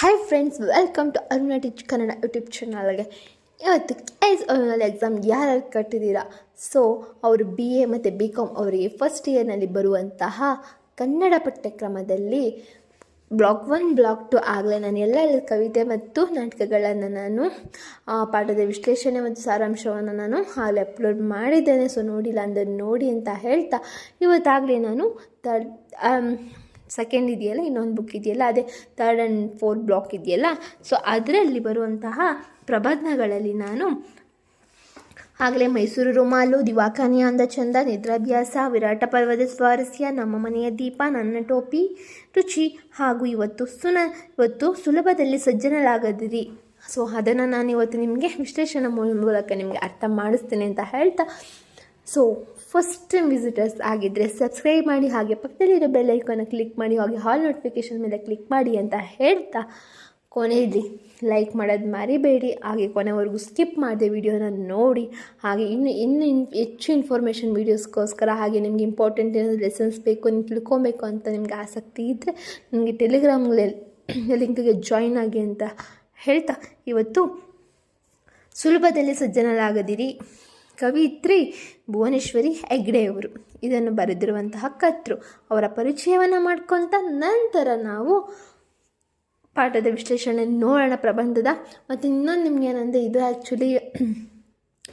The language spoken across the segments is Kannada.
Hi friends welcome to Aruna teach Kannada YouTube ಚಾನಲ್ಗೆ ಇವತ್ತು ಎಸ್ ಅರುಣಲ್ಲಿ ಎಕ್ಸಾಮ್ ಯಾರ್ಯಾರು ಕಟ್ಟಿದ್ದೀರಾ? ಸೊ ಅವರು ಬಿ ಎ ಮತ್ತು ಬಿ ಕಾಮ್ ಅವರಿಗೆ ಫಸ್ಟ್ ಇಯರ್ನಲ್ಲಿ ಬರುವಂತಹ ಕನ್ನಡ ಪಠ್ಯಕ್ರಮದಲ್ಲಿ ಬ್ಲಾಕ್ ಒನ್ ಬ್ಲಾಕ್ ಟು ಆಗಲೇ ನಾನು ಎಲ್ಲ ಕವಿತೆ ಮತ್ತು ನಾಟಕಗಳನ್ನು ನಾನು ಪಾಠದ ವಿಶ್ಲೇಷಣೆ ಮತ್ತು ಸಾರಾಂಶವನ್ನು ನಾನು ಆಗಲೇ ಅಪ್ಲೋಡ್ ಮಾಡಿದ್ದೇನೆ. ಸೊ ನೋಡಿಲ್ಲ ಅಂದರೆ ನೋಡಿ ಅಂತ ಹೇಳ್ತಾ ಇವತ್ತಾಗಲೇ ನಾನು ತರ್ಡ್ ಸೆಕೆಂಡ್ ಇದೆಯಲ್ಲ, ಇನ್ನೊಂದು ಬುಕ್ ಇದೆಯಲ್ಲ, ಅದೇ ಥರ್ಡ್ ಆ್ಯಂಡ್ ಫೋರ್ತ್ ಬ್ಲಾಕ್ ಇದೆಯಲ್ಲ. ಸೊ ಅದರಲ್ಲಿ ಬರುವಂತಹ ಪ್ರಬಂಧಗಳಲ್ಲಿ ನಾನು ಆಗಲೇ ಮೈಸೂರು ರುಮಾಲು ದಿವಾಖಾನಿ ಅಂದ ಚಂದ ನಿದ್ರಾಭ್ಯಾಸ, ವಿರಾಟ ಪರ್ವದ ಸ್ವಾರಸ್ಯ, ನಮ್ಮ ಮನೆಯ ದೀಪ, ನನ್ನ ಟೋಪಿ, ರುಚಿ ಹಾಗೂ ಇವತ್ತು ಸುನ, ಇವತ್ತು ಸುಲಭದಲ್ಲಿ ಸಜ್ಜನಲಾಗದಿರಿ ಸೊ ಅದನ್ನು ನಾನು ಇವತ್ತು ನಿಮಗೆ ವಿಶ್ಲೇಷಣೆ ಮೂಲಕ ನಿಮಗೆ ಅರ್ಥ ಮಾಡಿಸ್ತೇನೆ ಅಂತ ಹೇಳ್ತಾ. ಸೊ ಫಸ್ಟ್ ಟೈಮ್ ವಿಸಿಟರ್ಸ್ ಆಗಿದ್ದರೆ ಸಬ್ಸ್ಕ್ರೈಬ್ ಮಾಡಿ ಹಾಗೆ ಪಕ್ಕದಲ್ಲಿರೋ ಬೆಲ್ ಐಕಾನ ಕ್ಲಿಕ್ ಮಾಡಿ ಹಾಗೆ ಹಾಲ್ ನೋಟಿಫಿಕೇಷನ್ ಮೇಲೆ ಕ್ಲಿಕ್ ಮಾಡಿ ಅಂತ ಹೇಳ್ತಾ ಕೊನೆಯಲ್ಲಿ ಲೈಕ್ ಮಾಡೋದು ಮರಿಬೇಡಿ. ಹಾಗೆ ಕೊನೆವರೆಗೂ ಸ್ಕಿಪ್ ಮಾಡಿದೆ ವಿಡಿಯೋನ ನೋಡಿ. ಹಾಗೆ ಇನ್ನು ಇನ್ನು ಇನ್, ಹೆಚ್ಚು ಇನ್ಫಾರ್ಮೇಷನ್ ವೀಡಿಯೋಸ್ಗೋಸ್ಕರ ಹಾಗೆ ನಿಮಗೆ ಇಂಪಾರ್ಟೆಂಟ್ ಏನಾದರೂ ಲೆಸನ್ಸ್ ಬೇಕು, ನೀವು ತಿಳ್ಕೊಬೇಕು ಅಂತ ನಿಮಗೆ ಆಸಕ್ತಿ ಇದ್ದರೆ ನಿಮಗೆ ಟೆಲಿಗ್ರಾಮ್ ಲಿಂಕ್ಗೆ ಜಾಯಿನ್ ಆಗಿ ಅಂತ ಹೇಳ್ತಾ. ಇವತ್ತು ಸುಲಭದಲ್ಲಿ ಸಜ್ಜನರಾಗದಿರಿ. ಕವಿತ್ರಿ ಭುವನೇಶ್ವರಿ ಹೆಗ್ಡೆಯವರು. ಇದನ್ನು ಬರೆದಿರುವಂತಹ ಕತ್ರು ಅವರ ಪರಿಚಯವನ್ನು ಮಾಡ್ಕೊತ ನಂತರ ನಾವು ಪಾಠದ ವಿಶ್ಲೇಷಣೆ ನೋಡೋಣ ಪ್ರಬಂಧದ. ಮತ್ತು ಇನ್ನೊಂದು ನಿಮ್ಗೆ ಏನಂದರೆ, ಇದು ಆ್ಯಕ್ಚುಲಿ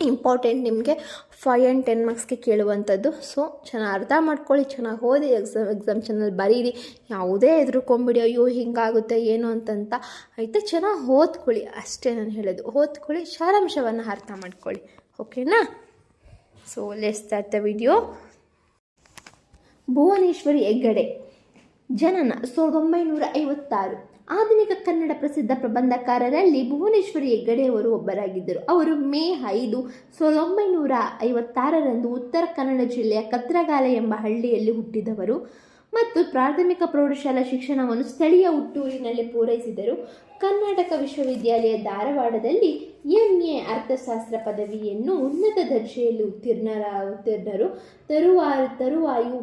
ಇಂಪಾರ್ಟೆಂಟ್ ನಿಮಗೆ ಫೈವ್ ಆ್ಯಂಡ್ ಟೆನ್ ಮಾರ್ಕ್ಸ್ಗೆ ಕೇಳುವಂಥದ್ದು ಸೊ ಚೆನ್ನಾಗಿ ಅರ್ಥ ಮಾಡ್ಕೊಳ್ಳಿ, ಚೆನ್ನಾಗಿ ಓದಿ ಎಕ್ಸಾಮ್ ಎಕ್ಸಾಮ್ ಚೆನ್ನಾಗಿ ಬರೀರಿ. ಯಾವುದೇ ಎದುರುಕೊಂಬಿಡಿ ಅಯ್ಯೋ, ಹಿಂಗಾಗುತ್ತೆ, ಏನು ಅಂತಂತ ಆಯಿತಾ, ಚೆನ್ನಾಗಿ ಓದ್ಕೊಳ್ಳಿ. ಅಷ್ಟೇ ನಾನು ಹೇಳೋದು. ಓದ್ಕೊಳ್ಳಿ, ಸಾರಾಂಶವನ್ನು ಅರ್ಥ ಮಾಡ್ಕೊಳ್ಳಿ. ಓಕೆನಾ so let's start the video Bhuvaneshwari Hegde, ಜನನ ಸಾವಿರದ ಒಂಬೈನೂರ ಐವತ್ತಾರು. ಆಧುನಿಕ ಕನ್ನಡ ಪ್ರಸಿದ್ಧ ಪ್ರಬಂಧಕಾರರಲ್ಲಿ ಭುವನೇಶ್ವರಿ ಹೆಗ್ಗಡೆಯವರು ಒಬ್ಬರಾಗಿದ್ದರು. ಅವರು ಮೇ ಐದು, ಸಾವಿರದ ಒಂಬೈನೂರ ಐವತ್ತಾರರಂದು ಉತ್ತರ ಕನ್ನಡ ಜಿಲ್ಲೆಯ ಕತ್ರಗಾಲ ಎಂಬ ಹಳ್ಳಿಯಲ್ಲಿ ಹುಟ್ಟಿದವರು ಮತ್ತು ಪ್ರಾಥಮಿಕ ಪ್ರೌಢಶಾಲಾ ಶಿಕ್ಷಣವನ್ನು ಸ್ಥಳೀಯ ಹುಟ್ಟೂರಿನಲ್ಲಿ ಪೂರೈಸಿದರು. ಕರ್ನಾಟಕ ವಿಶ್ವವಿದ್ಯಾಲಯ ಧಾರವಾಡದಲ್ಲಿ ಎಂಎ ಅರ್ಥಶಾಸ್ತ್ರ ಪದವಿಯನ್ನು ಉನ್ನತ ದರ್ಜೆಯಲ್ಲಿ ಉತ್ತೀರ್ಣರ, ಉತ್ತೀರ್ಣರು ತರುವಾಯ, ತರುವಾಯು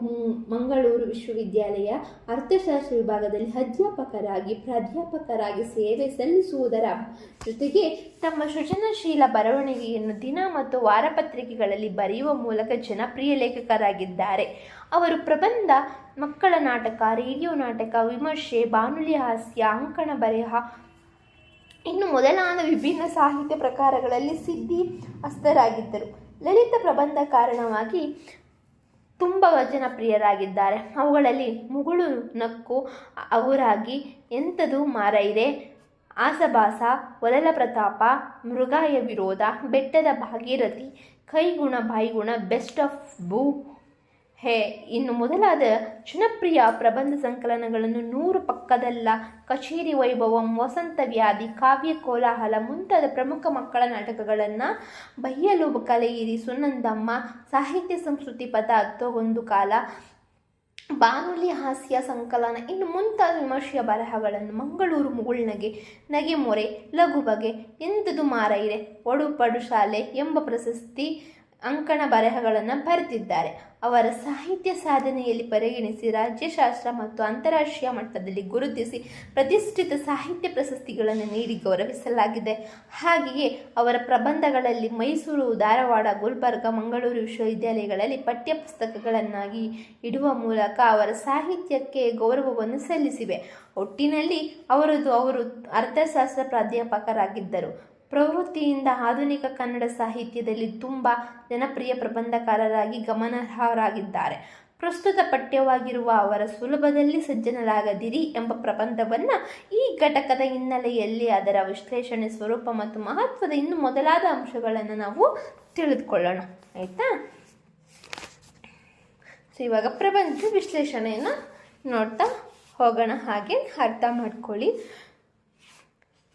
ಮಂಗಳೂರು ವಿಶ್ವವಿದ್ಯಾಲಯ ಅರ್ಥಶಾಸ್ತ್ರ ವಿಭಾಗದಲ್ಲಿ ಅಧ್ಯಾಪಕರಾಗಿ, ಪ್ರಾಧ್ಯಾಪಕರಾಗಿ ಸೇವೆ ಸಲ್ಲಿಸುವುದರ ಜೊತೆಗೆ ತಮ್ಮ ಸೃಜನಶೀಲ ಬರವಣಿಗೆಯನ್ನು ದಿನ ಮತ್ತು ವಾರಪತ್ರಿಕೆಗಳಲ್ಲಿ ಬರೆಯುವ ಮೂಲಕ ಜನಪ್ರಿಯ ಲೇಖಕರಾಗಿದ್ದಾರೆ. ಅವರು ಪ್ರಬಂಧ, ಮಕ್ಕಳ ನಾಟಕ, ರೇಡಿಯೋ ನಾಟಕ, ವಿಮರ್ಶೆ, ಬಾನುಲಿ ಹಾಸ್ಯ, ಅಂಕಣ ಬರೆಹ ಇನ್ನು ಮೊದಲಾದ ವಿಭಿನ್ನ ಸಾಹಿತ್ಯ ಪ್ರಕಾರಗಳಲ್ಲಿ ಸಿದ್ಧಿ ಹಸ್ತರಾಗಿದ್ದರು ಲಲಿತ ಪ್ರಬಂಧ ಕಾರಣವಾಗಿ ತುಂಬ ಜನಪ್ರಿಯರಾಗಿದ್ದಾರೆ ಅವುಗಳಲ್ಲಿ ಮುಗುಳು, ನಕ್ಕು, ಅವರಾಗಿ ಎಂಥದು ಮಾರೈದೆ ಆಸಭಾಸ ಒಲಲ ಪ್ರತಾಪ, ಮೃಗಾಯ ವಿರೋಧ, ಬೆಟ್ಟದ ಭಾಗೀರಥಿ, ಕೈಗುಣ, ಬಾಯಿಗುಣ, ಬೆಸ್ಟ್ ಆಫ್ ಬೂ ಹೇ, ಇನ್ನು ಮೊದಲಾದ ಜನಪ್ರಿಯ ಪ್ರಬಂಧ ಸಂಕಲನಗಳನ್ನು ನೂರು ಪಕ್ಕದಲ್ಲ, ಕಚೇರಿ ವೈಭವಂ, ವಸಂತ ವ್ಯಾಧಿ, ಕಾವ್ಯ ಕೋಲಾಹಲ ಮುಂತಾದ ಪ್ರಮುಖ ಮಕ್ಕಳ ನಾಟಕಗಳನ್ನು ಬಯ್ಯಲು ಕಲೆಯಿರಿ. ಸುನಂದಮ್ಮ, ಸಾಹಿತ್ಯ ಸಂಸ್ಕೃತಿ ಪದ ಒಂದು ಕಾಲ, ಬಾನುಲಿ ಹಾಸ್ಯ ಸಂಕಲನ, ಇನ್ನು ಮುಂತಾದ ವಿಮರ್ಶೆಯ ಬರಹಗಳನ್ನು ಮಂಗಳೂರು ಮುಗುಳ್ನಗೆ ನಗೆ ಮೊರೆ ಲಘು ಬಗೆ ಎಂಥದು ಮಾರೈರೆ ಒಡುಪಡು ಶಾಲೆ ಎಂಬ ಪ್ರಶಸ್ತಿ ಅಂಕಣ ಬರಹಗಳನ್ನು ಬರೆದಿದ್ದಾರೆ. ಅವರ ಸಾಹಿತ್ಯ ಸಾಧನೆಯಲ್ಲಿ ಪರಿಗಣಿಸಿ ರಾಜ್ಯಶಾಸ್ತ್ರ ಮತ್ತು ಅಂತಾರಾಷ್ಟ್ರೀಯ ಮಟ್ಟದಲ್ಲಿ ಗುರುತಿಸಿ ಪ್ರತಿಷ್ಠಿತ ಸಾಹಿತ್ಯ ಪ್ರಶಸ್ತಿಗಳನ್ನು ನೀಡಿ ಗೌರವಿಸಲಾಗಿದೆ. ಹಾಗೆಯೇ ಅವರ ಪ್ರಬಂಧಗಳಲ್ಲಿ ಮೈಸೂರು, ಧಾರವಾಡ, ಗುಲ್ಬರ್ಗ, ಮಂಗಳೂರು ವಿಶ್ವವಿದ್ಯಾಲಯಗಳಲ್ಲಿ ಪಠ್ಯಪುಸ್ತಕಗಳನ್ನಾಗಿ ಇಡುವ ಮೂಲಕ ಅವರ ಸಾಹಿತ್ಯಕ್ಕೆ ಗೌರವವನ್ನು ಸಲ್ಲಿಸಿವೆ. ಒಟ್ಟಿನಲ್ಲಿ ಅವರದು ಅವರು ಅರ್ಥಶಾಸ್ತ್ರ ಪ್ರಾಧ್ಯಾಪಕರಾಗಿದ್ದರು. ಪ್ರವೃತ್ತಿಯಿಂದ ಆಧುನಿಕ ಕನ್ನಡ ಸಾಹಿತ್ಯದಲ್ಲಿ ತುಂಬ ಜನಪ್ರಿಯ ಪ್ರಬಂಧಕಾರರಾಗಿ ಗಮನಾರ್ಹರಾಗಿದ್ದಾರೆ. ಪ್ರಸ್ತುತ ಪಠ್ಯವಾಗಿರುವ ಅವರ ಸುಲಭದಲ್ಲಿ ಸಜ್ಜನರಾಗದಿರಿ ಎಂಬ ಪ್ರಬಂಧವನ್ನು ಈ ಘಟಕದ ಹಿನ್ನೆಲೆಯಲ್ಲಿ ಅದರ ವಿಶ್ಲೇಷಣೆ ಸ್ವರೂಪ ಮತ್ತು ಮಹತ್ವದ ಇನ್ನು ಮೊದಲಾದ ಅಂಶಗಳನ್ನು ನಾವು ತಿಳಿದುಕೊಳ್ಳೋಣ. ಆಯಿತಾ? ಸೊ ಇವಾಗ ಪ್ರಬಂಧ ವಿಶ್ಲೇಷಣೆಯನ್ನು ನೋಡ್ತಾ ಹೋಗೋಣ. ಹಾಗೆ ಅರ್ಥ ಮಾಡ್ಕೊಳ್ಳಿ.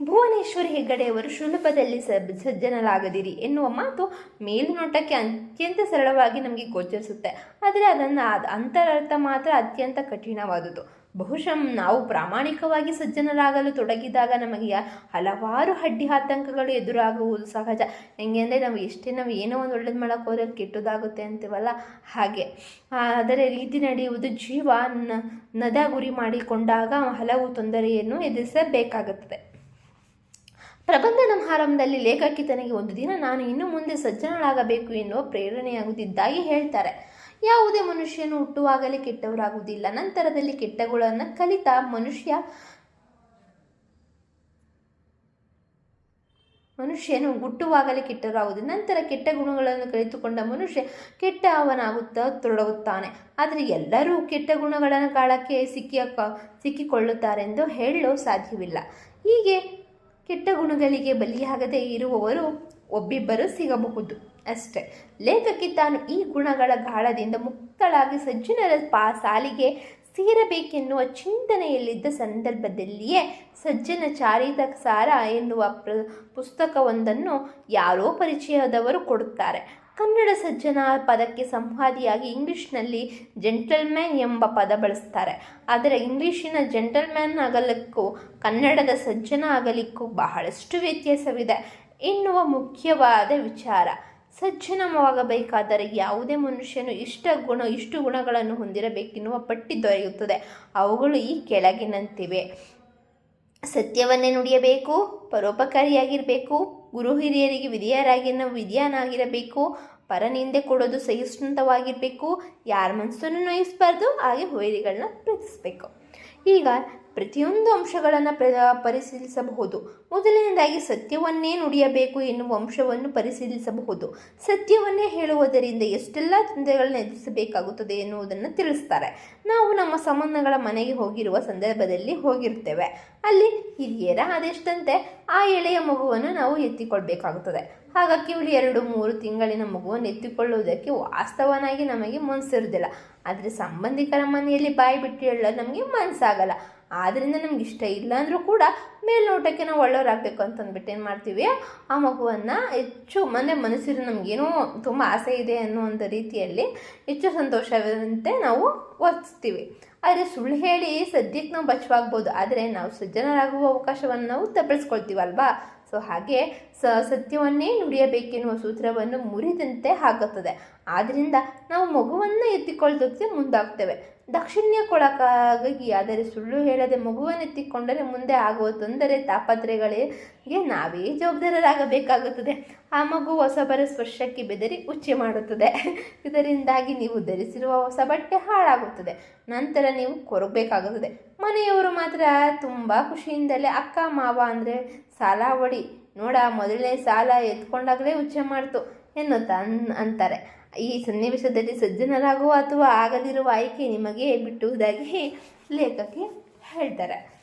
ಭುವನೇಶ್ವರಿ ಹೆಗ್ಗಡೆಯವರು ಸುಲಭದಲ್ಲಿ ಸಜ್ಜನಲಾಗದಿರಿ ಎನ್ನುವ ಮಾತು ಮೇಲ್ನೋಟಕ್ಕೆ ಅತ್ಯಂತ ಸರಳವಾಗಿ ನಮಗೆ ಗೋಚರಿಸುತ್ತೆ. ಆದರೆ ಅದನ್ನು ಅದ್- ಅಂತರರ್ಥ ಮಾತ್ರ ಅತ್ಯಂತ ಕಠಿಣವಾದುದು ಬಹುಶಃ ನಾವು ಪ್ರಾಮಾಣಿಕವಾಗಿ ಸಜ್ಜನರಾಗಲು ತೊಡಗಿದಾಗ ನಮಗೆ ಹಲವಾರು ಅಡ್ಡಿ ಆತಂಕಗಳು ಎದುರಾಗುವುದು ಸಹಜ. ಹೆಂಗೆ ಅಂದರೆ ನಾವು ಎಷ್ಟೇ ನಾವು ಏನೋ ಒಂದು ಒಳ್ಳೇದು ಮಾಡೋಕ್ಕೆ ಹೋದ್ರೆ ಕೆಟ್ಟದಾಗುತ್ತೆ ಅಂತೀವಲ್ಲ? ಹಾಗೆ. ಅದರ ರೀತಿ ನಡೆಯುವುದು ಜೀವ ನದ ಗುರಿ ಮಾಡಿಕೊಂಡಾಗ ಹಲವು ತೊಂದರೆಯನ್ನು ಎದುರಿಸಬೇಕಾಗುತ್ತದೆ. ಪ್ರಬಂಧ ಆರಂಭದಲ್ಲಿ ಲೇಖಕಿ ತನಗೆ ಒಂದು ದಿನ ನಾನು ಇನ್ನು ಮುಂದೆ ಸಜ್ಜನಳಾಗಬೇಕು ಎನ್ನುವ ಪ್ರೇರಣೆಯಾಗುತ್ತಿದ್ದಾಗಿ ಹೇಳ್ತಾರೆ. ಯಾವುದೇ ಮನುಷ್ಯನು ಹುಟ್ಟುವಾಗಲೇ ಕೆಟ್ಟವರಾಗುವುದಿಲ್ಲ. ನಂತರದಲ್ಲಿ ಕೆಟ್ಟಗಳನ್ನು ಕಲಿತ ಮನುಷ್ಯ ಮನುಷ್ಯನು ಹುಟ್ಟುವಾಗಲೇ ಕೆಟ್ಟರಾಗುವುದು ನಂತರ ಕೆಟ್ಟ ಗುಣಗಳನ್ನು ಕಲಿತುಕೊಂಡ ಮನುಷ್ಯ ಕೆಟ್ಟ ಅವನಾಗುತ್ತಾ ತೊಡಗುತ್ತಾನೆ. ಆದರೆ ಎಲ್ಲರೂ ಕೆಟ್ಟ ಗುಣಗಳ ಕಾಳಕ್ಕೆ ಸಿಕ್ಕಿ ಸಿಕ್ಕಿಕೊಳ್ಳುತ್ತಾರೆಂದು ಹೇಳಲು ಸಾಧ್ಯವಿಲ್ಲ. ಹೀಗೆ ಕೆಟ್ಟ ಗುಣಗಳಿಗೆ ಬಲಿಯಾಗದೇ ಇರುವವರು ಒಬ್ಬಿಬ್ಬರು ಸಿಗಬಹುದು. ಅಷ್ಟೆ, ಲೇಖಕಿ ತಾನು ಈ ಗುಣಗಳ ಗಾಳದಿಂದ ಮುಕ್ತಳಾಗಿ ಸಜ್ಜನರ ಪಾ ಸಾಲಿಗೆ ಸೇರಬೇಕೆನ್ನುವ ಚಿಂತನೆಯಲ್ಲಿದ್ದ ಸಂದರ್ಭದಲ್ಲಿಯೇ ಸಜ್ಜನ ಚಾರಿತ ಸಾರ ಎನ್ನುವ ಪ್ರ, ಪುಸ್ತಕವೊಂದನ್ನು ಯಾರೋ ಪರಿಚಯದವರು ಕೊಡುತ್ತಾರೆ. ಕನ್ನಡ ಸಜ್ಜನ ಪದಕ್ಕೆ ಸಂವಾದಿಯಾಗಿ ಇಂಗ್ಲೀಷ್ನಲ್ಲಿ ಜೆಂಟಲ್ಮ್ಯಾನ್ ಎಂಬ ಪದ ಬಳಸ್ತಾರೆ. ಆದರೆ ಇಂಗ್ಲೀಷಿನ ಜೆಂಟಲ್ಮ್ಯಾನ್ ಆಗಲಿಕ್ಕೂ ಕನ್ನಡದ ಸಜ್ಜನ ಆಗಲಿಕ್ಕೂ ಬಹಳಷ್ಟು ವ್ಯತ್ಯಾಸವಿದೆ. ಎನ್ನುವ ಮುಖ್ಯವಾದ ವಿಚಾರ ಸಜ್ಜನವಾಗಬೇಕಾದರೆ ಯಾವುದೇ ಮನುಷ್ಯನು ಇಷ್ಟ ಗುಣ, ಇಷ್ಟು ಗುಣಗಳನ್ನು ಹೊಂದಿರಬೇಕೆನ್ನುವ ಪಟ್ಟಿ ದೊರೆಯುತ್ತದೆ. ಅವುಗಳು ಈ ಕೆಳಗಿನಂತಿವೆ. ಸತ್ಯವನ್ನೇ ನುಡಿಯಬೇಕು, ಪರೋಪಕಾರಿಯಾಗಿರಬೇಕು ಗುರು ಹಿರಿಯರಿಗೆ ವಿಧಿಯರಾಗಿ ನಾವು ವಿಧಿಯನಾಗಿರಬೇಕು. ಪರನಿಂದೆ ಕೊಡೋದು ಸಹಿಷ್ಣುತವಾಗಿರಬೇಕು. ಯಾರ ಮನಸ್ಸನ್ನು ನೋಯಿಸಬಾರ್ದು, ಹಾಗೆ ವೈರಿಗಳನ್ನ ಪ್ರೀತಿಸಬೇಕು. ಈಗ ಪ್ರತಿಯೊಂದು ಅಂಶಗಳನ್ನು ಪ್ರ, ಪರಿಶೀಲಿಸಬಹುದು. ಮೊದಲನೇದಾಗಿ ಸತ್ಯವನ್ನೇ ನುಡಿಯಬೇಕು ಎನ್ನುವ ಅಂಶವನ್ನು ಪರಿಶೀಲಿಸಬಹುದು. ಸತ್ಯವನ್ನೇ ಹೇಳುವುದರಿಂದ ಎಷ್ಟೆಲ್ಲ ತೊಂದರೆಗಳನ್ನು ಎದುರಿಸಬೇಕಾಗುತ್ತದೆ ಎನ್ನುವುದನ್ನು ತಿಳಿಸ್ತಾರೆ. ನಾವು ನಮ್ಮ ಸಂಬಂಧಗಳ ಮನೆಗೆ ಹೋಗಿರುವ ಸಂದರ್ಭದಲ್ಲಿ ಹೋಗಿರ್ತೇವೆ. ಅಲ್ಲಿ ಹಿರಿಯರ ಆದೆಷ್ಟಂತೆ ಆ ಎಳೆಯ ಮಗುವನ್ನು ನಾವು ಎತ್ತಿಕೊಳ್ಬೇಕಾಗುತ್ತದೆ. ಆಗ ಕೇವಲ ಎರಡು, ಮೂರು ತಿಂಗಳಿನ ಮಗುವನ್ನು ಎತ್ತಿಕೊಳ್ಳುವುದಕ್ಕೆ ವಾಸ್ತವನಾಗಿ ನಮಗೆ ಮನಸ್ಸಿರುವುದಿಲ್ಲ. ಆದರೆ ಸಂಬಂಧಿಕರ ಮನೆಯಲ್ಲಿ ಬಾಯಿ ಬಿಟ್ಟು ಹೇಳಲು ನಮಗೆ ಮನಸ್ಸಾಗಲ್ಲ. ಆದ್ದರಿಂದ ನಮ್ಗೆ ಇಷ್ಟ ಇಲ್ಲ ಅಂದರೂ ಕೂಡ ಮೇಲ್ನೋಟಕ್ಕೆ ನಾವು ಒಳ್ಳೆಯವರಾಗಬೇಕು ಅಂತಂದ್ಬಿಟ್ಟು ಏನು ಮಾಡ್ತೀವಿ? ಆ ಮಗುವನ್ನು ಹೆಚ್ಚು ಮನೆ ಮನಸ್ಸಿನ ನಮಗೇನೋ ತುಂಬ ಆಸೆ ಇದೆ ಅನ್ನೋ ಒಂದು ರೀತಿಯಲ್ಲಿ ಹೆಚ್ಚು ಸಂತೋಷವಿರುವಂತೆ ನಾವು ವರ್ತಿಸ್ತೀವಿ ಆದರೆ ಸುಳ್ಳು ಹೇಳಿ ಸದ್ಯಕ್ಕೆ ನಾವು ಬಚ್ಚವಾಗ್ಬೋದು ಆದರೆ ನಾವು ಸಜ್ಜನರಾಗುವ ಅವಕಾಶವನ್ನು ನಾವು ತಪ್ಪಿಸ್ಕೊಳ್ತೀವಲ್ವಾ? ಸೊ ಹಾಗೆ ಸ ಸತ್ಯವನ್ನೇ ನುಡಿಯಬೇಕೆನ್ನುವ ಸೂತ್ರವನ್ನು ಮುರಿದಂತೆ ಆಗುತ್ತದೆ ಆದ್ದರಿಂದ ನಾವು ಮಗುವನ್ನು ಎತ್ತಿಕೊಳ್ಳೋದಕ್ಕೆ ಮುಂದಾಗ್ತೇವೆ. ದಕ್ಷಿಣ್ಯ ಕೊಡಕ್ಕಾಗಿ ಆದರೆ ಸುಳ್ಳು ಹೇಳದೆ ಮಗುವನ್ನು ಎತ್ತಿಕೊಂಡರೆ ಮುಂದೆ ಆಗುವ ತೊಂದರೆ ತಾಪತ್ರೆಗಳಿಗೆ ನಾವೇ ಜವಾಬ್ದಾರರಾಗಬೇಕಾಗುತ್ತದೆ. ಆ ಮಗು ಹೊಸಬರ ಸ್ಪರ್ಶಕ್ಕೆ ಬೆದರಿ ಉಚ್ಚೆ ಮಾಡುತ್ತದೆ. ಇದರಿಂದಾಗಿ ನೀವು ಧರಿಸಿರುವ ಹೊಸ ಬಟ್ಟೆ ಹಾಳಾಗುತ್ತದೆ. ನಂತರ ನೀವು ಕೊರಗಬೇಕಾಗುತ್ತದೆ. ಮನೆಯವರು ಮಾತ್ರ ತುಂಬ ಖುಷಿಯಿಂದಲೇ ಅಕ್ಕ, ಮಾವ ಅಂದರೆ ಸಾಲ ಹೊಡಿ ನೋಡ ಮೊದಲನೇ ಸಾಲ ಎತ್ಕೊಂಡಾಗಲೇ ಉಚ್ಚೆ ಮಾಡ್ತು ಎನ್ನುತ್ತಾ ಅಂತಾರೆ. ಈ ಸನ್ನಿವೇಶದಲ್ಲಿ ಸಜ್ಜನರಾಗುವ ಅಥವಾ ಆಗದಿರುವ ಆಯ್ಕೆ ನಿಮಗೆ ಬಿಟ್ಟುವುದಾಗಿ ಲೇಖಕಿ ಹೇಳ್ತಾರೆ.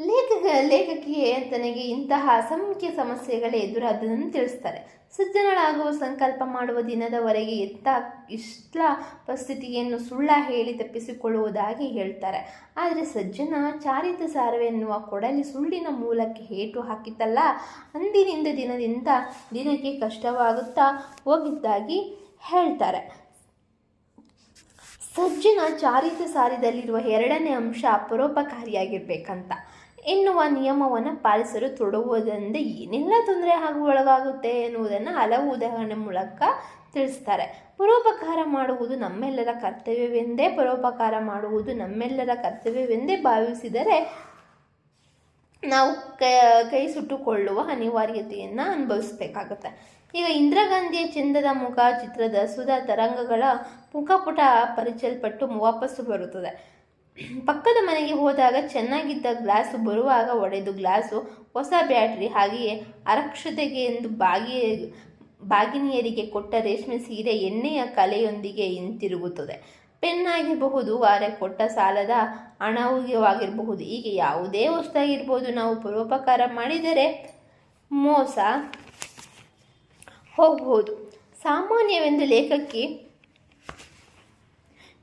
ಲೇಖಕ, ಲೇಖಕಿಯೇ ತನಗೆ ಇಂತಹ ಅಸಂಖ್ಯ ಸಮಸ್ಯೆಗಳೇ ಎದುರಾದದನ್ನು ತಿಳಿಸ್ತಾರೆ. ಸಜ್ಜನಳಾಗುವ ಸಂಕಲ್ಪ ಮಾಡುವ ದಿನದವರೆಗೆ ಎತ್ತ ಇಷ್ಟ ಪರಿಸ್ಥಿತಿಯನ್ನು ಸುಳ್ಳ ಹೇಳಿ ತಪ್ಪಿಸಿಕೊಳ್ಳುವುದಾಗಿ ಹೇಳ್ತಾರೆ. ಆದರೆ ಸಜ್ಜನ ಚಾರಿತ ಸಾರವೆನ್ನುವ ಕೊಡಲಿ ಸುಳ್ಳಿನ ಮೂಲಕ್ಕೆ ಏಟು ಹಾಕಿತಲ್ಲ. ಅಂದಿನಿಂದ ದಿನದಿಂದ ದಿನಕ್ಕೆ ಕಷ್ಟವಾಗುತ್ತಾ ಹೋಗಿದ್ದಾಗಿ ಹೇಳ್ತಾರೆ. ಸಜ್ಜನ ಚಾರಿತ ಸಾರಿದಲ್ಲಿರುವ ಎರಡನೇ ಅಂಶ ಪರೋಪಕಾರಿಯಾಗಿರ್ಬೇಕಂತ ಎನ್ನುವ ನಿಯಮವನ್ನು ಪಾಲಿಸಲು ತೊಡಗುವುದರಿಂದ ಏನೆಲ್ಲ ತೊಂದರೆ ಹಾಗೂ ಒಳಗಾಗುತ್ತೆ ಎನ್ನುವುದನ್ನು ಹಲವು ಉದಾಹರಣೆ ಮೂಲಕ ತಿಳಿಸ್ತಾರೆ. ಪರೋಪಕಾರ ಮಾಡುವುದು ನಮ್ಮೆಲ್ಲರ ಕರ್ತವ್ಯವೆಂದೇ, ಪರೋಪಕಾರ ಮಾಡುವುದು ನಮ್ಮೆಲ್ಲರ ಕರ್ತವ್ಯವೆಂದೇ ಭಾವಿಸಿದರೆ ನಾವು ಕೈ ಸುಟ್ಟುಕೊಳ್ಳುವ ಅನಿವಾರ್ಯತೆಯನ್ನು ಅನುಭವಿಸಬೇಕಾಗುತ್ತೆ. ಈಗ ಇಂದಿರಾ ಗಾಂಧಿಯ ಚಂದದ ಮುಖ, ಚಿತ್ರದ ಸುಧಾ ತರಂಗಗಳ ಮುಖಪುಟ ಪರಿಚಲ್ಪಟ್ಟು ವಾಪಸ್ಸು ಬರುತ್ತದೆ. ಪಕ್ಕದ ಮನೆಗೆ ಹೋದಾಗ ಚೆನ್ನಾಗಿದ್ದ ಗ್ಲಾಸು ಬರುವಾಗ ಒಡೆದು ಗ್ಲಾಸು, ಹೊಸ ಬ್ಯಾಟ್ರಿ ಹಾಗೆಯೇ ಅರಕ್ಷತೆಗೆ ಎಂದು ಬಾಗಿ ಬಾಗಿನಿಯರಿಗೆ ಕೊಟ್ಟ ರೇಷ್ಮೆ ಸೀರೆ ಎಣ್ಣೆಯ ಕಲೆಯೊಂದಿಗೆ ಹಿಂತಿರುಗುತ್ತದೆ ಪೆನ್ನಾಗಿರಬಹುದು, ವಾರೆ ಕೊಟ್ಟ ಸಾಲದ ಹಣವಾಗಿರಬಹುದು ಹೀಗೆ ಯಾವುದೇ ವಸ್ತಾಗಿರ್ಬೋದು ನಾವು ಪರೋಪಕಾರ ಮಾಡಿದರೆ ಮೋಸ ಹೋಗ್ಬೋದು ಸಾಮಾನ್ಯವೆಂದು ಲೇಖಕಿ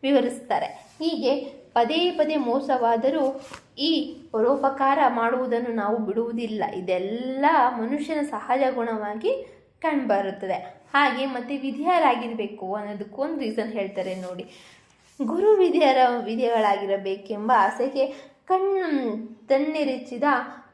ವಿವರಿಸ್ತಾರೆ ಹೀಗೆ ಪದೇ ಪದೇ ಮೋಸವಾದರೂ ಈ ಪರೋಪಕಾರ ಮಾಡುವುದನ್ನು ನಾವು ಬಿಡುವುದಿಲ್ಲ. ಇದೆಲ್ಲ ಮನುಷ್ಯನ ಸಹಜ ಗುಣವಾಗಿ ಕಂಡುಬರುತ್ತದೆ. ಹಾಗೆ ಮತ್ತು ವಿಧಿಯರಾಗಿರಬೇಕು ಅನ್ನೋದಕ್ಕೊಂದು ರೀಸನ್ ಹೇಳ್ತಾರೆ ನೋಡಿ. ಗುರು ವಿಧಿಯರ ವಿಧಿಗಳಾಗಿರಬೇಕೆಂಬ ಆಸೆಗೆ ಕಣ್ಣು ತಣ್ಣಿರಿಚ್ಚಿದ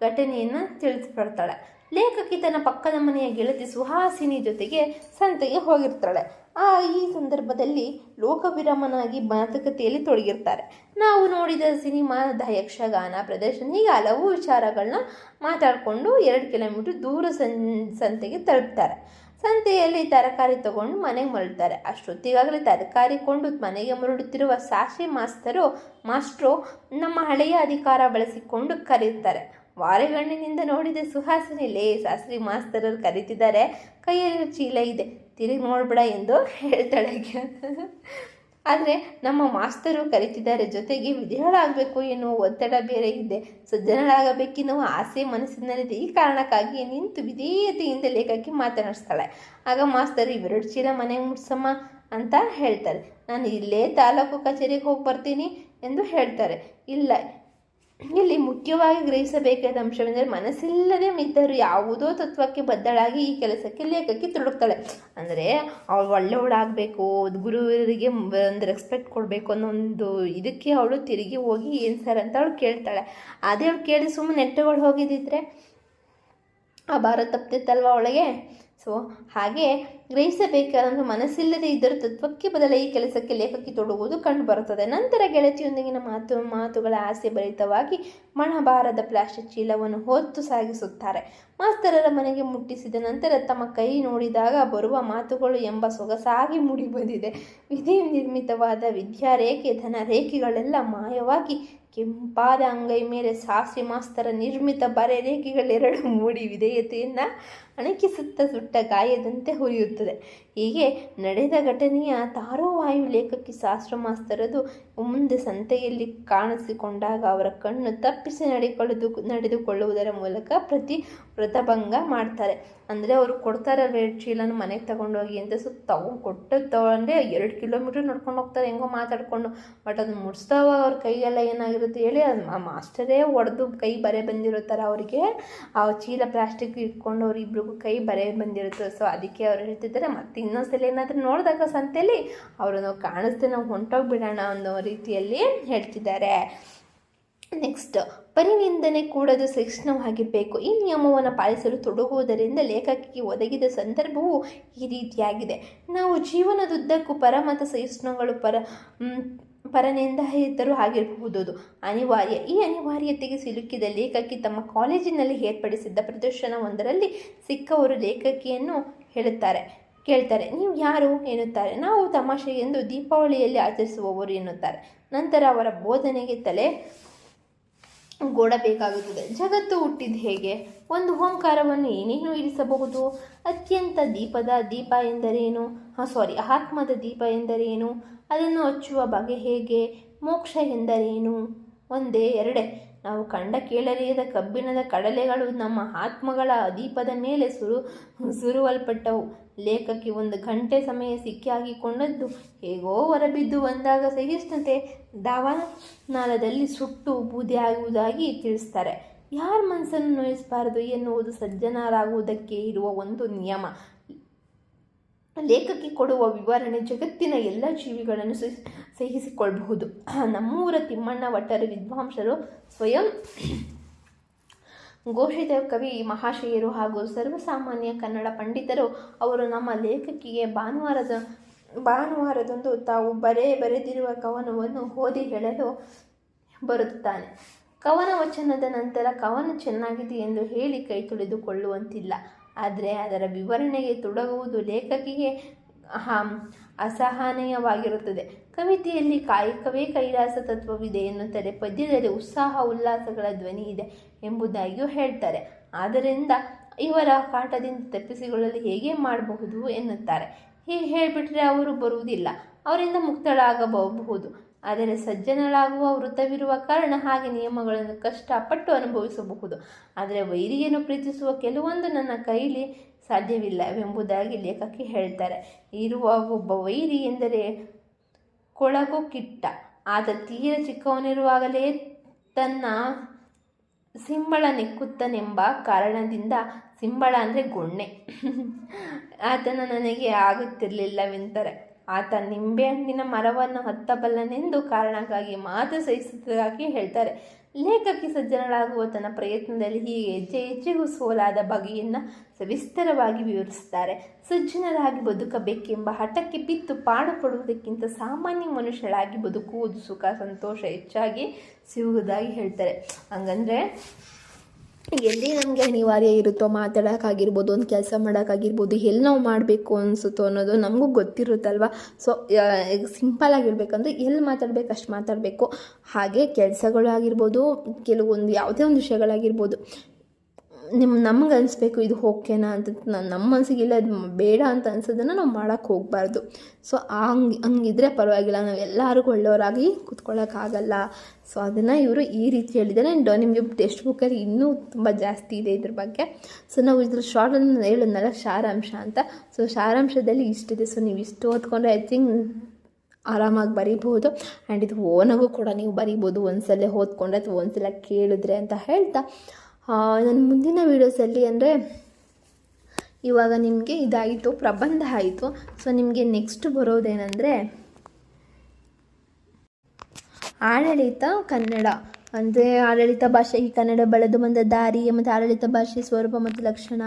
ಘಟನೆಯನ್ನು ತಿಳಿಸ್ಕೊಡ್ತಾಳೆ. ಲೇಖಕಿ ತನ್ನ ಪಕ್ಕದ ಮನೆಯ ಗೆಳತಿ ಸುಹಾಸಿನಿ ಜೊತೆಗೆ ಸಂತೆಗೆ ಹೋಗಿರ್ತಾಳೆ. ಆ ಈ ಸಂದರ್ಭದಲ್ಲಿ ಲೋಕವಿರಾಮನಾಗಿ ಮಾತುಕತೆಯಲ್ಲಿ ತೊಡಗಿರ್ತಾರೆ. ನಾವು ನೋಡಿದ ಸಿನಿಮಾದ ಯಕ್ಷಗಾನ ಪ್ರದರ್ಶನ ಹೀಗೆ ಹಲವು ವಿಚಾರಗಳನ್ನ ಮಾತಾಡಿಕೊಂಡು ಎರಡು ಕಿಲೋಮೀಟರ್ ದೂರ ಸಂ, ಸಂತೆಗೆ ತಲುಪ್ತಾರೆ. ಸಂತೆಯಲ್ಲಿ ತರಕಾರಿ ತಗೊಂಡು ಮನೆಗೆ ಮರಳುತ್ತಾರೆ. ಅಷ್ಟೊತ್ತಿಗಾಗಲೇ ತರಕಾರಿ ಕೊಂಡು ಮನೆಗೆ ಮರಳುತ್ತಿರುವ ಸಾಶಿ ಮಾಸ್ತರು, ಮಾಸ್ಟ್ರು ನಮ್ಮ ಹಳೆಯ ಅಧಿಕಾರ ಬಳಸಿಕೊಂಡು ಕರೆಯುತ್ತಾರೆ. ವಾರೆಗಣ್ಣಿನಿಂದ ನೋಡಿದೆ ಸುಹಾಸಿನಿ. ಲೇ ಶಾಸ್ತ್ರಿ ಮಾಸ್ತರರು ಕರೀತಿದ್ದಾರೆ. ಕೈಯಲ್ಲಿ ಚೀಲ ಇದೆ. ತಿರುಗಿ ನೋಡ್ಬೇಡ ಎಂದು ಹೇಳ್ತಾಳೆ ಆದರೆ ನಮ್ಮ ಮಾಸ್ತರು ಕರೀತಿದ್ದಾರೆ. ಜೊತೆಗೆ ವಿಧಿಗಳಾಗಬೇಕು ಎನ್ನುವ ಒತ್ತಡ ಬೇರೆ ಇದೆ. ಸಜ್ಜನಳಾಗಬೇಕೆನ್ನುವ ಆಸೆ ಮನಸ್ಸಿನಲ್ಲಿದೆ. ಈ ಕಾರಣಕ್ಕಾಗಿ ನಿಂತು ವಿಧೇಯತೆಯಿಂದ ಲೇಖಕಿ ಮಾತನಾಡಿಸ್ತಾಳೆ. ಆಗ ಮಾಸ್ತರು, ಇವೆರಡು ಚೀಲ ಮನೆಗೆ ಮುಟ್ಸಮ್ಮ ಅಂತ ಹೇಳ್ತಾರೆ. ನಾನು ಇಲ್ಲೇ ತಾಲೂಕು ಕಚೇರಿಗೆ ಹೋಗಿ ಬರ್ತೀನಿ ಎಂದು ಹೇಳ್ತಾರೆ. ಇಲ್ಲ ಇಲ್ಲಿ ಮುಖ್ಯವಾಗಿ ಗ್ರಹಿಸಬೇಕಾದ ಅಂಶವೆಂದರೆ ಮನಸ್ಸಿಲ್ಲದೆ ಮಿದ್ದರು ಯಾವುದೋ ತತ್ವಕ್ಕೆ ಬದ್ದಳಾಗಿ ಈ ಕೆಲಸಕ್ಕೆ ಲೇಖಕ್ಕೆ ತೊಡಗ್ತಾಳೆ ಅಂದರೆ ಅವಳು ಒಳ್ಳೆಯವಳಾಗಬೇಕು ಗುರುವರಿಗೆ ಒಂದು ರೆಸ್ಪೆಕ್ಟ್ ಕೊಡಬೇಕು ಅನ್ನೋ ಒಂದು ಇದಕ್ಕೆ ಅವಳು ತಿರುಗಿ ಹೋಗಿ ಏನು ಸರ್ ಅಂತ ಅವಳು ಕೇಳ್ತಾಳೆ. ಅದೇ ಅವಳು ಕೇಳಿ ಸುಮ್ಮನೆ ನೆಟ್ಟಗಳು ಹೋಗಿದ್ದಿದ್ರೆ ಆ ಭಾರ ತಪ್ತಿತ್ತಲ್ವ ಅವಳಿಗೆ? ಸೊ ಹಾಗೆ ಗ್ರಹಿಸಬೇಕಾದಂಥ ಮನಸ್ಸಿಲ್ಲದೆ ಇದರ ತತ್ವಕ್ಕೆ ಬದಲ ಈ ಕೆಲಸಕ್ಕೆ ಲೇಖಕಿ ತೊಡುವುದು ಕಂಡುಬರುತ್ತದೆ. ನಂತರ ಗೆಳತಿಯೊಂದಿಗಿನ ಮಾತು, ಮಾತುಗಳ ಆಸೆ ಭರಿತವಾಗಿ ಮಣಬಾರದ ಪ್ಲಾಸ್ಟಿಕ್ ಚೀಲವನ್ನು ಹೊತ್ತು ಸಾಗಿಸುತ್ತಾರೆ. ಮಾಸ್ತರರ ಮನೆಗೆ ಮುಟ್ಟಿಸಿದ ನಂತರ ತಮ್ಮ ಕೈ ನೋಡಿದಾಗ ಬರುವ ಮಾತುಗಳು ಎಂಬ ಸೊಗಸಾಗಿ ಮೂಡಿ ಬಂದಿದೆ ವಿಧಿ ನಿರ್ಮಿತವಾದ ವಿದ್ಯಾರೇಖೆ ಧನ ರೇಖೆಗಳೆಲ್ಲ ಮಾಯವಾಗಿ ಕೆಂಪಾದ ಅಂಗೈ ಮೇಲೆ ಸಾಸಿ ಮಾಸ್ತರ ನಿರ್ಮಿತ ಬರೆ ರೇಖೆಗಳೆರಡು ಮೂಡಿ ವಿಧೇಯತೆಯನ್ನು ಅಣಕಿಸುತ್ತ ಸುಟ್ಟ ಗಾಯದಂತೆ ಹುರಿಯುತ್ತದೆ. ಹೀಗೆ ನಡೆದ ಘಟನೆಯ ತಾರೋವಾಯು ಲೇಖಕಿ ಶಾಸ್ತ್ರ ಮಾಸ್ತರದು ಮುಂದೆ ಸಂತೆಯಲ್ಲಿ ಕಾಣಿಸಿಕೊಂಡಾಗ ಅವರ ಕಣ್ಣು ತಪ್ಪಿಸಿ ನಡೆಕೊಳ್ಳದು, ನಡೆದುಕೊಳ್ಳುವುದರ ಮೂಲಕ ಪ್ರತಿ ವ್ರತಭಂಗ ಮಾಡ್ತಾರೆ. ಅಂದರೆ ಅವರು ಕೊಡ್ತಾರೆ ರೇಟ್ ಚೀಲನ ಮನೆಗೆ ತಗೊಂಡೋಗಿ ಅಂತ ಸೊ ತಗೊ ಕೊಟ್ಟು ತಗೊಂಡೆ ಎರಡು ಕಿಲೋಮೀಟ್ರ್ ನಡ್ಕೊಂಡು ಹೋಗ್ತಾರೆ, ಹೆಂಗೋ ಮಾತಾಡಿಕೊಂಡು. ಬಟ್ ಅದು ಮುಟ್ಸ್ತಾವ ಅವ್ರ ಕೈಗೆಲ್ಲ ಏನಾಗಿರುತ್ತೆ ಹೇಳಿ, ಅದು ಮಾಸ್ಟರೇ ಒಡೆದು ಕೈ ಬರೆ ಬಂದಿರುತ್ತಾರೆ ಅವರಿಗೆ ಆ ಚೀಲ ಪ್ಲಾಸ್ಟಿಕ್ ಇಟ್ಕೊಂಡು ಅವ್ರು ಕೈ ಬರೆ ಬಂದಿರುತ್ತೆ ಸೊ ಅದಕ್ಕೆ ಅವ್ರು ಹೇಳ್ತಿದ್ದಾರೆ, ಮತ್ತೆ ಇನ್ನೊಂದ್ಸಲ ಏನಾದರೂ ನೋಡಿದಾಗ ಸಂತೆಯಲ್ಲಿ ಅವರು ನಾವು ಕಾಣಿಸ್ದೆ ನಾವು ಹೊಂಟೋಗ್ಬಿಡೋಣ ಅನ್ನೋ ರೀತಿಯಲ್ಲಿ ಹೇಳ್ತಿದ್ದಾರೆ. ನೆಕ್ಸ್ಟ್ ಪರಿನಿಂದನೆ ಕೂಡದು ಸಹಿಷ್ಣುವಾಗಿರಬೇಕು. ಈ ನಿಯಮವನ್ನು ಪಾಲಿಸಲು ತೊಡಗುವುದರಿಂದ ಲೇಖಕಿಗೆ ಒದಗಿದ ಸಂದರ್ಭವು ಈ ರೀತಿಯಾಗಿದೆ. ನಾವು ಜೀವನದುದ್ದಕ್ಕೂ ಪರಮತ ಸಹಿಷ್ಣುಗಳು ಪರ ಮ್, ಪರನಿಂದಾಹಿತರು ಆಗಿರಬಹುದು ಅನಿವಾರ್ಯ. ಈ ಅನಿವಾರ್ಯತೆಗೆ ಸಿಲುಕಿದ ಲೇಖಕಿ ತಮ್ಮ ಕಾಲೇಜಿನಲ್ಲಿ ಏರ್ಪಡಿಸಿದ್ದ ಪ್ರದರ್ಶನವೊಂದರಲ್ಲಿ ಸಿಕ್ಕವರು ಲೇಖಕಿಯನ್ನು ಹೇಳುತ್ತಾರೆ ಕೇಳ್ತಾರೆ ನೀವು ಯಾರು? ಎನ್ನುತ್ತಾರೆ. ನಾವು ತಮಾಷೆ ಎಂದು ದೀಪಾವಳಿಯಲ್ಲಿ ಆಚರಿಸುವವರು ಎನ್ನುತ್ತಾರೆ. ನಂತರ ಅವರ ಬೋಧನೆಗೆ ತಲೆ ಗೋಡಬೇಕಾಗುತ್ತದೆ. ಜಗತ್ತು ಹುಟ್ಟಿದ ಹೇಗೆ? ಒಂದು ಓಂಕಾರವನ್ನು ಏನೇನು ಇರಿಸಬಹುದು? ಅತ್ಯಂತ ದೀಪದ ದೀಪ ಎಂದರೇನು? ಸಾರಿ ಆತ್ಮದ ದೀಪ ಎಂದರೇನು? ಅದನ್ನು ಹಚ್ಚುವ ಬಗೆ ಹೇಗೆ? ಮೋಕ್ಷ ಎಂದರೇನು? ಒಂದೇ ಎರಡೇ. ನಾವು ಕಂಡ ಕೇಳರಿಯದ ಕಬ್ಬಿಣದ ಕಡಲೆಗಳು ನಮ್ಮ ಆತ್ಮಗಳ ದೀಪದ ಮೇಲೆ ಸುರು, ಸುರುವಲ್ಪಟ್ಟವು. ಲೇಖಕಿ ಒಂದು ಗಂಟೆ ಸಮಯ ಸಿಕ್ಕಿಯಾಗಿಕೊಂಡದ್ದು ಹೇಗೋ ಹೊರಬಿದ್ದು ಬಂದಾಗ ಸಹಿಷ್ಣುತೆ ದಾವನಾಲದಲ್ಲಿ ಸುಟ್ಟು ಬೂದಿಯಾಗುವುದಾಗಿ ತಿಳಿಸ್ತಾರೆ. ಯಾರ ಮನಸ್ಸನ್ನು ನೋಯಿಸಬಾರದು ಎನ್ನುವುದು ಸಜ್ಜನರಾಗುವುದಕ್ಕೆ ಇರುವ ಒಂದು ನಿಯಮ. ಲೇಖಕಿ ಕೊಡುವ ವಿವರಣೆ ಜಗತ್ತಿನ ಎಲ್ಲ ಜೀವಿಗಳನ್ನು ಸಹಿ, ಸಹಿಸಿಕೊಳ್ಳಬಹುದು. ನಮ್ಮೂರ ತಿಮ್ಮಣ್ಣ ಒಟ್ಟಾರೆ ವಿದ್ವಾಂಸರು ಸ್ವಯಂ ಘೋಷಿತ ಕವಿ, ಮಹಾಶಯರು ಹಾಗೂ ಸರ್ವಸಾಮಾನ್ಯ ಕನ್ನಡ ಪಂಡಿತರು, ಅವರು ನಮ್ಮ ಲೇಖಕಿಗೆ ಭಾನುವಾರದ, ಭಾನುವಾರದಂದು ತಾವು ಬರೆ, ಬರೆದಿರುವ ಕವನವನ್ನು ಓದಿ ಹೇಳಲು ಬರುತ್ತಾನೆ. ಕವನ ವಚನದ ನಂತರ ಕವನ ಚೆನ್ನಾಗಿದೆ ಎಂದು ಹೇಳಿ ಕೈ ತುಳಿದುಕೊಳ್ಳುವಂತಿಲ್ಲ. ಆದರೆ ಅದರ ವಿವರಣೆಗೆ ತೊಡಗುವುದು ಲೇಖಕಿಗೆ ಅಸಹನೀಯವಾಗಿರುತ್ತದೆ. ಕವಿತೆಯಲ್ಲಿ ಕಾಯಕವೇ ಕೈಲಾಸ ತತ್ವವಿದೆ ಎನ್ನುತ್ತಾರೆ. ಪದ್ಯದಲ್ಲಿ ಉತ್ಸಾಹ, ಉಲ್ಲಾಸಗಳ ಧ್ವನಿ ಇದೆ ಎಂಬುದಾಗಿಯೂ ಹೇಳ್ತಾರೆ. ಆದ್ದರಿಂದ ಇವರ ಕಾಟದಿಂದ ತಪ್ಪಿಸಿಕೊಳ್ಳಲು ಹೇಗೆ ಮಾಡಬಹುದು ಎನ್ನುತ್ತಾರೆ. ಹೀಗೆ ಹೇಳಿಬಿಟ್ರೆ ಅವರು ಬರುವುದಿಲ್ಲ. ಅವರಿಂದ ಮುಕ್ತಳಾಗಬಹುದು. ಆದರೆ ಸಜ್ಜನಳಾಗುವ ವೃತ್ತವಿರುವ ಕಾರಣ ಹಾಗೆ ನಿಯಮಗಳನ್ನು ಕಷ್ಟಪಟ್ಟು ಅನುಭವಿಸಬಹುದು. ಆದರೆ ವೈರಿಯನ್ನು ಪ್ರೀತಿಸುವ ಕೆಲವೊಂದು ನನ್ನ ಕೈಲಿ ಸಾಧ್ಯವಿಲ್ಲವೆಂಬುದಾಗಿ ಲೇಖಕಿ ಹೇಳ್ತಾರೆ. ಇರುವ ಒಬ್ಬ ವೈರಿ ಎಂದರೆ ಕೊಳಗು ಕಿಟ್ಟ. ಆತ ತೀರ ಚಿಕ್ಕವನಿರುವಾಗಲೇ ತನ್ನ ಸಿಂಬಳ ನೆಕ್ಕುತ್ತನೆಂಬ ಕಾರಣದಿಂದ ಸಿಂಬಳ ಅಂದರೆ ಗೊಣ್ಣೆ. ಆತನ ನನಗೆ ಆಗುತ್ತಿರಲಿಲ್ಲವೆಂತಾರೆ ಆತ ನಿಂಬೆಹಣ್ಣಿನ ಮರವನ್ನು ಹತ್ತಬಲ್ಲನೆಂದು ಕಾರಣಕ್ಕಾಗಿ ಮಾತು ಸಹಿಸುವುದಾಗಿ ಹೇಳ್ತಾರೆ. ಲೇಖಕಿ ಸಜ್ಜನಳಾಗುವ ತನ್ನ ಪ್ರಯತ್ನದಲ್ಲಿ ಹೀಗೆ ಹೆಜ್ಜೆ ಹೆಜ್ಜೆಗೂ ಸೋಲಾದ ಬಗೆಯನ್ನು ಸವಿಸ್ತರವಾಗಿ ವಿವರಿಸುತ್ತಾರೆ. ಸಜ್ಜನರಾಗಿ ಬದುಕಬೇಕೆಂಬ ಹಠಕ್ಕೆ ಬಿತ್ತು ಪಾಡು ಪಡುವುದಕ್ಕಿಂತ ಸಾಮಾನ್ಯ ಮನುಷ್ಯರಾಗಿ ಬದುಕುವುದು ಸುಖ, ಸಂತೋಷ, ಹೆಚ್ಚಾಗಿ ಸಿಗುವುದಾಗಿ ಹೇಳ್ತಾರೆ. ಹಂಗಂದ್ರೆ ಎಲ್ಲಿ ನಮಗೆ ಅನಿವಾರ್ಯ ಇರುತ್ತೋ ಮಾತಾಡೋಕ್ಕಾಗಿರ್ಬೋದು, ಒಂದು ಕೆಲಸ ಮಾಡೋಕ್ಕಾಗಿರ್ಬೋದು, ಎಲ್ಲಿ ನಾವು ಮಾಡಬೇಕು ಅನಿಸುತ್ತೋ ಅನ್ನೋದು ನಮಗೂ ಗೊತ್ತಿರುತ್ತಲ್ವ? ಸೊ ಸಿಂಪಲ್ ಆಗಿರ್ಬೇಕಂದ್ರೆ ಎಲ್ಲಿ ಮಾತಾಡ್ಬೇಕು, ಅಷ್ಟು ಮಾತಾಡಬೇಕು. ಹಾಗೆ ಕೆಲಸಗಳು ಆಗಿರ್ಬೋದು ಕೆಲವೊಂದು ಯಾವುದೇ ಒಂದು ವಿಷಯಗಳಾಗಿರ್ಬೋದು. ನಿಮ್ಮ ನಮ್ಗೆ ಅನಿಸ್ಬೇಕು ಇದು ಓಕೆನಾ ಅಂತ ನಮ್ಮ ಮನಸ್ಸಿಗೆ ಇಲ್ಲ ಅದು ಬೇಡ ಅಂತ ಅನ್ಸೋದನ್ನು ನಾವು ಮಾಡೋಕ್ಕೆ ಹೋಗಬಾರ್ದು. ಸೊ ಹಂಗೆ, ಹಂಗಿದ್ರೆ ಪರವಾಗಿಲ್ಲ, ನಾವು ಎಲ್ಲರಿಗೂ ಒಳ್ಳೆಯವರಾಗಿ ಕೂತ್ಕೊಳ್ಳೋಕ್ಕಾಗಲ್ಲ ಸೊ ಅದನ್ನು ಇವರು ಈ ರೀತಿ ಹೇಳಿದ್ದಾರೆ. ಆ್ಯಂಡ್ ನಿಮಗೆ ಟೆಕ್ಸ್ಟ್ ಬುಕ್ಕಲ್ಲಿ ಇನ್ನೂ ತುಂಬ ಜಾಸ್ತಿ ಇದೆ ಇದ್ರ ಬಗ್ಗೆ. ಸೊ ನಾವು ಇದ್ರ ಶಾರ್ಟನ್ನು ಹೇಳೋದ್ನಲ್ಲ ಸಾರಾಂಶ ಅಂತ. ಸೊ ಸಾರಾಂಶದಲ್ಲಿ ಇಷ್ಟಿದೆ ಸೊ ನೀವು ಇಷ್ಟು ಓದ್ಕೊಂಡ್ರೆ ಐ ಥಿಂಕ್ ಆರಾಮಾಗಿ ಬರೀಬಹುದು. ಆ್ಯಂಡ್ ಇದು ಓನಾಗೂ ಕೂಡ ನೀವು ಬರೀಬೋದು ಒಂದ್ಸಲ ಓದ್ಕೊಂಡ್ರೆ ಅಥವಾ ಒಂದ್ಸಲ ಕೇಳಿದ್ರೆ ಅಂತ ಹೇಳ್ತಾ. ನನ್ನ ಮುಂದಿನ ವೀಡಿಯೋಸಲ್ಲಿ ಅಂದರೆ ಇವಾಗ ನಿಮಗೆ ಇದಾಯಿತು, ಪ್ರಬಂಧ ಆಯಿತು. ಸೊ ನಿಮಗೆ ನೆಕ್ಸ್ಟ್ ಬರೋದೇನೆಂದರೆ ಆಡಳಿತ ಕನ್ನಡ. ಅಂದರೆ ಆಡಳಿತ ಭಾಷೆ, ಈ ಕನ್ನಡ ಬೆಳೆದು ಬಂದ ದಾರಿ ಮತ್ತು ಆಡಳಿತ ಭಾಷೆ ಸ್ವರೂಪ ಮತ್ತು ಲಕ್ಷಣ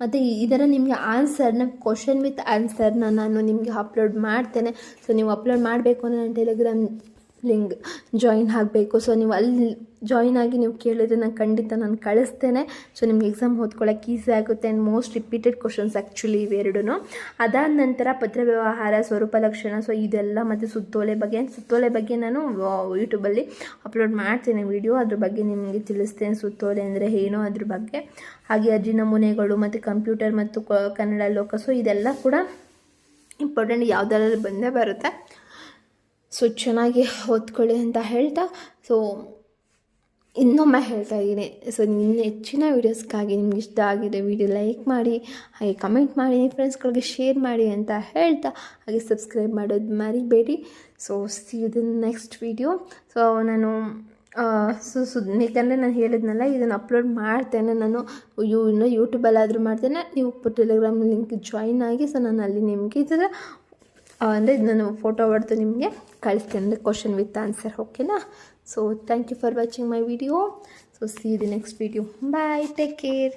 ಮತ್ತು ಇದರ ನಿಮಗೆ ಆನ್ಸರ್ನ ಕ್ವಶನ್ ವಿತ್ ಆನ್ಸರ್ನ ನಾನು ನಿಮಗೆ ಅಪ್ಲೋಡ್ ಮಾಡ್ತೇನೆ. ಸೊ ನೀವು ಅಪ್ಲೋಡ್ ಮಾಡಬೇಕು ಅಂದರೆ ನನ್ನ ಟೆಲಿಗ್ರಾಮ್ ಲಿಂಕ್ ಜಾಯಿನ್ ಆಗಬೇಕು. ಸೊ ನೀವು ಅಲ್ಲಿ ಜಾಯಿನ್ ಆಗಿ ನೀವು ಕೇಳಿದ್ರೆ ನಾನು ಖಂಡಿತ ನಾನು ಕಳಿಸ್ತೇನೆ. ಸೊ ನಿಮ್ಗೆ ಎಕ್ಸಾಮ್ ಓದ್ಕೊಳ್ಳೋಕೆ ಈಸಿ ಆಗುತ್ತೆ and most repeated questions actually ಇವೆರಡೂ ಅದಾದ ನಂತರ ಪತ್ರ ವ್ಯವಹಾರ, ಸ್ವರೂಪ ಲಕ್ಷಣ ಸೊ ಇದೆಲ್ಲ ಮತ್ತು ಸುತ್ತೋಲೆ ಬಗ್ಗೆ ಸುತ್ತೋಲೆ ಬಗ್ಗೆ ನಾನು ಯೂಟ್ಯೂಬಲ್ಲಿ ಅಪ್ಲೋಡ್ ಮಾಡ್ತೇನೆ ವಿಡಿಯೋ ಅದ್ರ ಬಗ್ಗೆ ನಿಮಗೆ ತಿಳಿಸ್ತೇನೆ ಸುತ್ತೋಲೆ ಅಂದರೆ ಏನೋ ಅದ್ರ ಬಗ್ಗೆ. ಹಾಗೆ ಅರ್ಜಿ ನಮೂನೆಗಳು ಮತ್ತು ಕಂಪ್ಯೂಟರ್ ಮತ್ತು ಕನ್ನಡ ಲೋಕ. ಸೊ ಇದೆಲ್ಲ ಕೂಡ ಇಂಪಾರ್ಟೆಂಟ್ ಯಾವುದಾದ್ರೂ ಬಂದೇ ಬರುತ್ತೆ. ಸೊ ಚೆನ್ನಾಗಿ ಓದ್ಕೊಳ್ಳಿ ಅಂತ ಹೇಳ್ತಾ, ಸೊ ಇನ್ನೊಮ್ಮೆ ಹೇಳ್ತಾ ಇದ್ದೀನಿ. ಸೊ ನಿನ್ನ ಹೆಚ್ಚಿನ ವೀಡಿಯೋಸ್ಗಾಗಿ ನಿಮ್ಗೆ ಇಷ್ಟ ಆಗಿದೆ ವಿಡಿಯೋ ಲೈಕ್ ಮಾಡಿ, ಹಾಗೆ ಕಮೆಂಟ್ ಮಾಡಿ ನಿಮ್ಮ ಫ್ರೆಂಡ್ಸ್ಗಳಿಗೆ ಶೇರ್ ಮಾಡಿ ಅಂತ ಹೇಳ್ತಾ, ಹಾಗೆ ಸಬ್ಸ್ಕ್ರೈಬ್ ಮಾಡೋದು ಮರಿಬೇಡಿ. ಸೊ ಸಿ ಇದು ನೆಕ್ಸ್ಟ್ ವಿಡಿಯೋ ಸೊ ನಾನು ಸೊ ಸು ಯಾಕಂದರೆ ನಾನು ಹೇಳಿದ್ನಲ್ಲ, ಇದನ್ನು ಅಪ್ಲೋಡ್ ಮಾಡ್ತೇನೆ ನಾನು. ಯೂ, ಇನ್ನು ಯೂಟ್ಯೂಬಲ್ಲಾದರೂ ಮಾಡ್ತೇನೆ. ನೀವು ಟೆಲಿಗ್ರಾಮ್ ಲಿಂಕ್ ಜಾಯಿನ್ ಆಗಿ ಸೊ ನಾನು ಅಲ್ಲಿ ನಿಮಗೆ ಇದರ ಅಂದರೆ ನಾನು ಫೋಟೋ ಹೊಡೆದು ನಿಮಗೆ ಕಳಿಸ್ತೇನೆ, ಅಂದರೆ ಕ್ವಶನ್ ವಿತ್ ಆನ್ಸರ್ ಓಕೆನಾ so thank you for watching my video so see the next video bye take care